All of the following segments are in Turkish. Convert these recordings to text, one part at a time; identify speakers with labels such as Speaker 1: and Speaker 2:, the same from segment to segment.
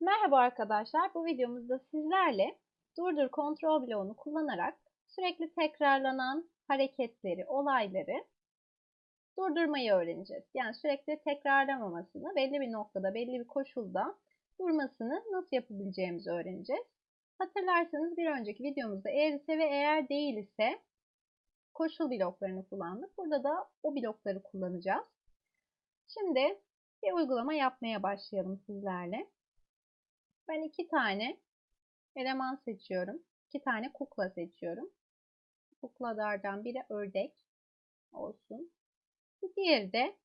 Speaker 1: Merhaba arkadaşlar. Bu videomuzda sizlerle durdur kontrol bloğunu kullanarak sürekli tekrarlanan hareketleri, olayları durdurmayı öğreneceğiz. Yani sürekli tekrarlamamasını, belli bir noktada, belli bir koşulda durmasını nasıl yapabileceğimizi öğreneceğiz. Hatırlarsanız bir önceki videomuzda eğer ise ve eğer değil ise koşul bloklarını kullandık. Burada da o blokları kullanacağız. Şimdi bir uygulama yapmaya başlayalım sizlerle. Ben iki tane eleman seçiyorum. İki tane kukla seçiyorum. Kuklalardan biri ördek olsun. Diğeri de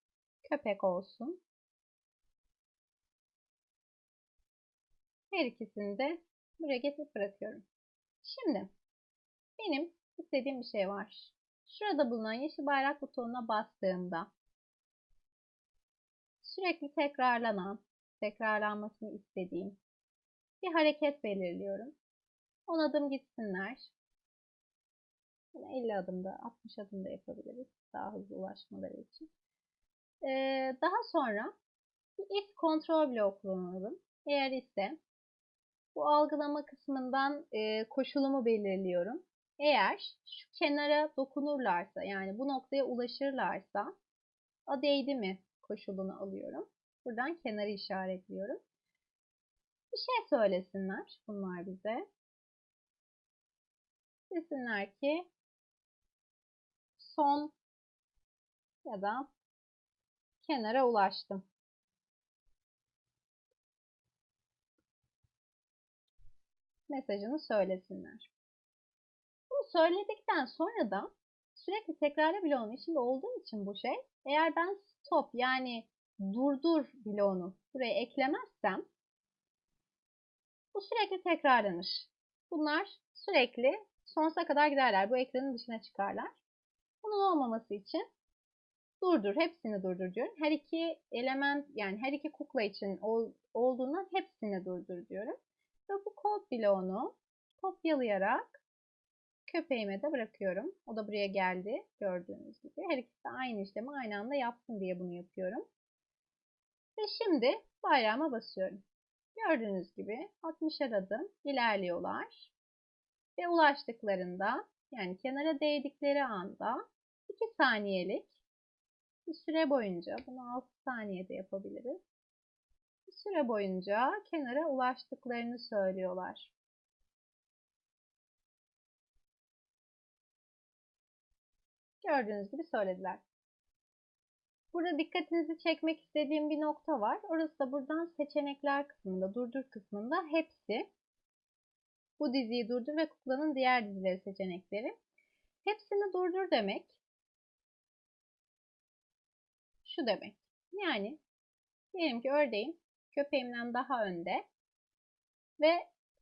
Speaker 1: köpek olsun. Her ikisini de buraya getirip bırakıyorum. Şimdi benim istediğim bir şey var. Şurada bulunan yeşil bayrak butonuna bastığımda sürekli tekrarlanan, tekrarlanmasını istediğim bir hareket belirliyorum. 10 adım gitsinler. 50 adımda, 60 adımda yapabiliriz. Daha hızlı ulaşmaları için. Ee, daha sonra bir if kontrol bloğu kullanalım. Eğer ise bu algılama kısmından e, koşulumu belirliyorum. Eğer şu kenara dokunurlarsa yani bu noktaya ulaşırlarsa o değdi mi koşulunu alıyorum. Buradan kenarı işaretliyorum. Bir şey söylesinler bunlar bize. Desinler ki son ya da kenara ulaştım. Mesajını söylesinler. Bunu söyledikten sonra da sürekli tekrarla bloğunun içinde olduğu için bu şey eğer ben stop yani durdur bloğunu buraya eklemezsem bu sürekli tekrarlanır. Bunlar sürekli sonsuza kadar giderler. Bu ekranın dışına çıkarlar. Bunun olmaması için durdur. Hepsini durdur diyorum. Her iki element yani her iki kukla için ol, olduğundan hepsini durdur diyorum. Ve bu kod bloğunu kopyalayarak köpeğime de bırakıyorum. O da buraya geldi gördüğünüz gibi. Her ikisi de aynı işlemi aynı anda yapsın diye bunu yapıyorum. Ve şimdi bayrağıma basıyorum. Gördüğünüz gibi 60 adım ilerliyorlar. Ve ulaştıklarında yani kenara değdikleri anda 2 saniyelik bir süre boyunca bunu 6 saniyede yapabiliriz. Bir süre boyunca kenara ulaştıklarını söylüyorlar. Gördüğünüz gibi söylediler. Burada dikkatinizi çekmek istediğim bir nokta var. Orası da buradan seçenekler kısmında, durdur kısmında hepsi. Bu diziyi durdur ve kuklanın diğer dizileri seçenekleri. Hepsini durdur demek. Şu demek. Yani diyelim ki ördeğim köpeğimden daha önde ve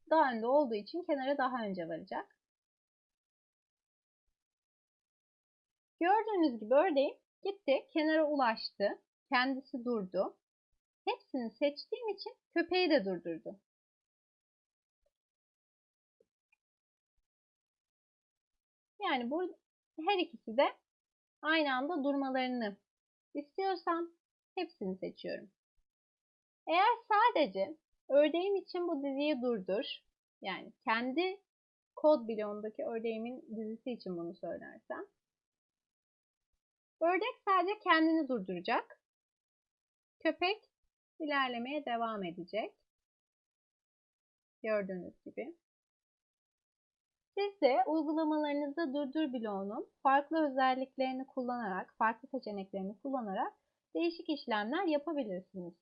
Speaker 1: daha önde olduğu için kenara daha önce varacak. Gördüğünüz gibi ördeğim Gitti, kenara ulaştı. Kendisi durdu. Hepsini seçtiğim için köpeği de durdurdu. Yani bu her ikisi de aynı anda durmalarını istiyorsam hepsini seçiyorum. Eğer sadece ördeğim için bu diziyi durdur, yani kendi kod bloğundaki ördeğimin dizisi için bunu söylersem, Ördek sadece kendini durduracak. Köpek ilerlemeye devam edecek. Gördüğünüz gibi. Siz de uygulamalarınızda durdur bloğunun farklı özelliklerini kullanarak, farklı seçeneklerini kullanarak değişik işlemler yapabilirsiniz.